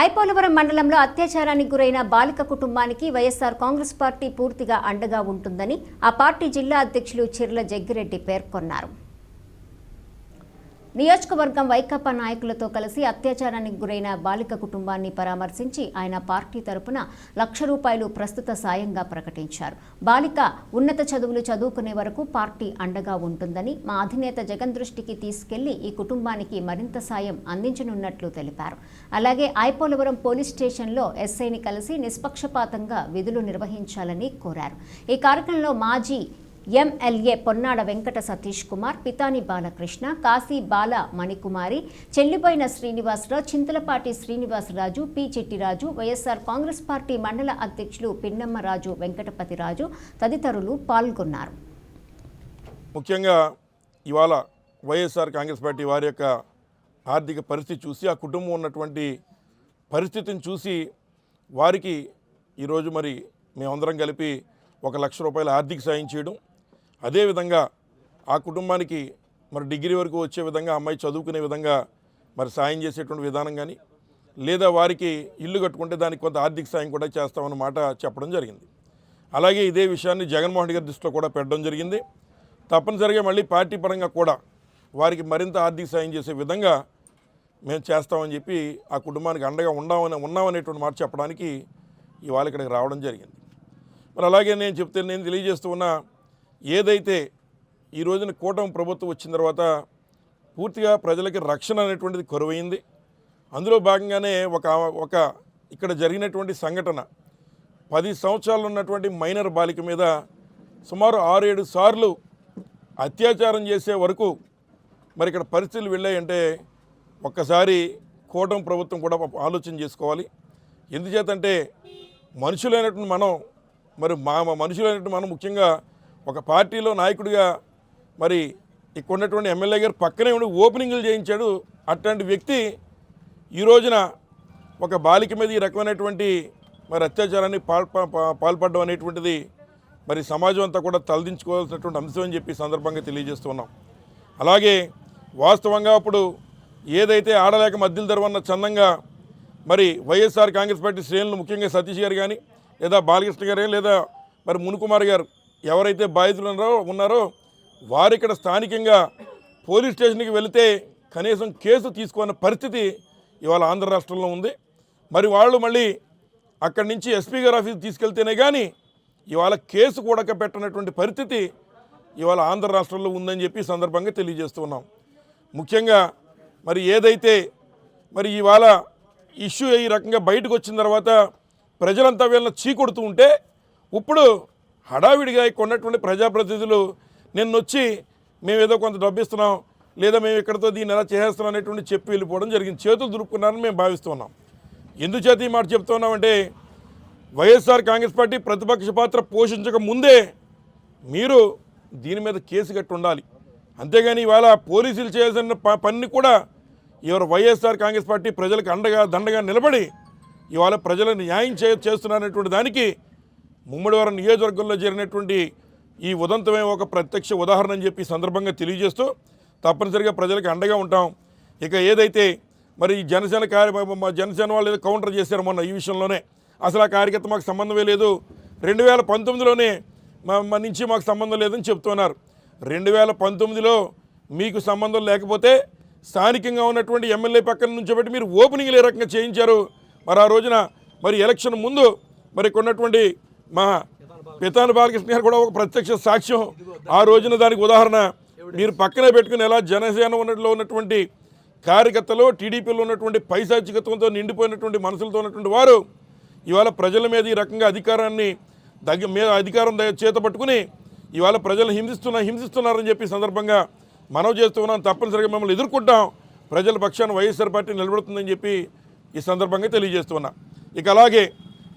ఐపోలవరం మండలంలో అత్యాచారానికి గురైన బాలిక కుటుంబానికి వైఎస్ఆర్ కాంగ్రెస్ పార్టీ పూర్తిగా అండగా ఉంటుందని ఆ పార్టీ జిల్లా అధ్యక్షులు చిర్ల జగ్గిరెడ్డి పేర్కొన్నారు. నియోజకవర్గం వైకాపా నాయకులతో కలిసి అత్యాచారానికి గురైన బాలిక కుటుంబాన్ని పరామర్శించి ఆయన పార్టీ తరపున లక్ష రూపాయలు ప్రస్తుత సాయంగా ప్రకటించారు. బాలిక ఉన్నత చదువులు చదువుకునే వరకు పార్టీ అండగా ఉంటుందని మా అధినేత జగన్ దృష్టికి తీసుకెళ్ళి ఈ కుటుంబానికి మరింత సాయం అందించనున్నట్లు తెలిపారు. అలాగే ఐపోలవరం పోలీస్ స్టేషన్లో ఎస్ఐని కలిసి నిష్పక్షపాతంగా విధులు నిర్వహించాలని కోరారు. ఈ కార్యక్రమంలో మాజీ ఎంఎల్ఏ పొన్నాడ వెంకట సతీష్ కుమార్ పితాని బాలకృష్ణ కాశీ బాల మణికుమారి చెల్లిపోయిన శ్రీనివాసరావు చింతలపాటి శ్రీనివాసరాజు పి చెట్టిరాజు వైఎస్ఆర్ కాంగ్రెస్ పార్టీ మండల అధ్యక్షులు పిన్నమ్మరాజు వెంకటపతిరాజు తదితరులు పాల్గొన్నారు. ముఖ్యంగా ఇవాళ వైఎస్ఆర్ కాంగ్రెస్ పార్టీ వారి యొక్క ఆర్థిక పరిస్థితి చూసి ఆ కుటుంబం ఉన్నటువంటి పరిస్థితిని చూసి వారికి ఈరోజు మరి మేమందరం కలిపి ఒక లక్ష రూపాయల ఆర్థిక సాయం చేయడం అదేవిధంగా ఆ కుటుంబానికి మరి డిగ్రీ వరకు వచ్చే విధంగా అమ్మాయి చదువుకునే విధంగా మరి సాయం చేసేటువంటి విధానం కానీ లేదా వారికి ఇల్లు కట్టుకుంటే దానికి కొంత ఆర్థిక సాయం కూడా చేస్తామన్న మాట చెప్పడం జరిగింది. అలాగే ఇదే విషయాన్ని జగన్మోహన్ రెడ్డి గారి దృష్టిలో కూడా పెట్టడం జరిగింది. తప్పనిసరిగా మళ్ళీ పార్టీ పరంగా కూడా వారికి మరింత ఆర్థిక సాయం చేసే విధంగా మేము చేస్తామని చెప్పి ఆ కుటుంబానికి అండగా ఉండామని ఉన్నామనేటువంటి మాట చెప్పడానికి ఇవాళ ఇక్కడికి రావడం జరిగింది. మరి అలాగే నేను చెప్తే నేను తెలియజేస్తూ ఉన్నా ఏదైతే ఈ రోజున కూటమి ప్రభుత్వం వచ్చిన తర్వాత పూర్తిగా ప్రజలకి రక్షణ అనేటువంటిది కరువైంది. అందులో భాగంగానే ఒక ఒక ఇక్కడ జరిగినటువంటి సంఘటన. పది సంవత్సరాలు ఉన్నటువంటి మైనర్ బాలిక మీద సుమారు ఆరు ఏడు సార్లు అత్యాచారం చేసే వరకు మరి ఇక్కడ పరిస్థితులు వెళ్ళాయంటే ఒక్కసారి కూటమి ప్రభుత్వం కూడా ఆలోచన చేసుకోవాలి. ఎందుచేతంటే మనుషులైనటువంటి మనం మరి మా మా మనుషులైనటువంటి మనం ముఖ్యంగా ఒక పార్టీలో నాయకుడిగా మరి ఇక్కడ ఉన్నటువంటి ఎమ్మెల్యే గారు పక్కనే ఉండి ఓపెనింగ్లు చేయించాడు. అట్లాంటి వ్యక్తి ఈ రోజున ఒక బాలిక మీద ఈ రకమైనటువంటి మరి అత్యాచారాన్ని పాల్పడడం అనేటువంటిది మరి సమాజం అంతా కూడా తలదించుకోవాల్సినటువంటి అంశం అని చెప్పి సందర్భంగా తెలియజేస్తున్నాం. అలాగే వాస్తవంగా అప్పుడు ఏదైతే ఆడలేక మధ్యలు తెరవన్న చందంగా మరి వైఎస్ఆర్ కాంగ్రెస్ పార్టీ శ్రేణులు ముఖ్యంగా సతీష్ గారు కానీ లేదా బాలకృష్ణ గారు లేదా మరి మునుకుమార్ గారు ఎవరైతే బాధితులు ఉన్నారో వారు ఇక్కడ స్థానికంగా పోలీస్ స్టేషన్కి వెళితే కనీసం కేసు తీసుకున్న పరిస్థితి ఇవాళ ఆంధ్ర రాష్ట్రంలో ఉంది. మరి వాళ్ళు మళ్ళీ అక్కడి నుంచి ఎస్పీ గారి ఆఫీస్ తీసుకెళ్తేనే కానీ ఇవాళ కేసు కూడా పెట్టనటువంటి పరిస్థితి ఇవాళ ఆంధ్ర రాష్ట్రంలో ఉందని చెప్పి సందర్భంగా తెలియజేస్తున్నాం ముఖ్యంగా మరి ఏదైతే మరి ఇవాళ ఇష్యూ ఈ రకంగా బయటకు వచ్చిన తర్వాత ప్రజలంతా వీళ్ళని చీకొడుతూ ఉంటే ఇప్పుడు హడావిడిగా ఇక్కడ ఉన్నటువంటి ప్రజాప్రతినిధులు నిన్న వచ్చి మేము ఏదో కొంత డబ్బు ఇస్తున్నాం లేదా మేము ఇక్కడతో దీన్ని ఎలా చేసేస్తున్నాం అనేటువంటి చెప్పి వెళ్ళిపోవడం జరిగింది. చేతులు దురుపుకున్నారని మేము భావిస్తున్నాం ఎందుచేత ఈ మాట చెప్తున్నామంటే వైఎస్ఆర్ కాంగ్రెస్ పార్టీ ప్రతిపక్ష పాత్ర పోషించక ముందే మీరు దీని మీద కేసు కట్టి ఉండాలి. అంతేగాని ఇవాళ పోలీసులు చేయాల్సిన ప- పని కూడా ఎవరు వైఎస్ఆర్ కాంగ్రెస్ పార్టీ ప్రజలకు అండగా దండగా నిలబడి ఇవాళ ప్రజలను న్యాయం చే చేస్తున్నారనేటువంటి దానికి ముమ్మడివారం నియోజకవర్గంలో జరిగినటువంటి ఈ ఉదంతమే ఒక ప్రత్యక్ష ఉదాహరణ అని చెప్పి సందర్భంగా తెలియజేస్తూ తప్పనిసరిగా ప్రజలకు అండగా ఉంటాం. ఇక ఏదైతే మరి జనసేన కార్య మా జనసేన వాళ్ళు ఏదో కౌంటర్ చేశారు మొన్న ఈ విషయంలోనే. అసలు ఆ కార్యకర్త మాకు సంబంధమే లేదు. రెండు వేల పంతొమ్మిదిలోనే మా మా నుంచి మాకు సంబంధం లేదని చెప్తున్నారు. రెండు వేల పంతొమ్మిదిలో మీకు సంబంధం లేకపోతే స్థానికంగా ఉన్నటువంటి ఎమ్మెల్యే పక్కన నుంచోబెట్టి మీరు ఓపెనింగ్లు ఏ రకంగా చేయించారు? మరి ఆ రోజున మరి ఎలక్షన్ ముందు మరి కొన్నటువంటి మా పితాని బాలకృష్ణ గారు కూడా ఒక ప్రత్యక్ష సాక్ష్యం. ఆ రోజున దానికి ఉదాహరణ మీరు పక్కనే పెట్టుకుని ఎలా జనసేన ఉన్నట్లో ఉన్నటువంటి కార్యకర్తలు టీడీపీలో ఉన్నటువంటి పైశాచికత్వంతో నిండిపోయినటువంటి మనసులతో ఉన్నటువంటి వారు ఇవాళ ప్రజల మీద ఈ రకంగా అధికారాన్ని దగ్గ మీద అధికారం చేత పట్టుకుని ఇవాళ ప్రజలు హింసిస్తున్నా హింసిస్తున్నారని చెప్పి సందర్భంగా మనవి చేస్తూ ఉన్నాం. తప్పనిసరిగా మిమ్మల్ని ఎదుర్కొంటాం. ప్రజల పక్షాన్ని వైఎస్ఆర్ పార్టీ నిలబడుతుందని చెప్పి ఈ సందర్భంగా తెలియజేస్తున్నా ఇక అలాగే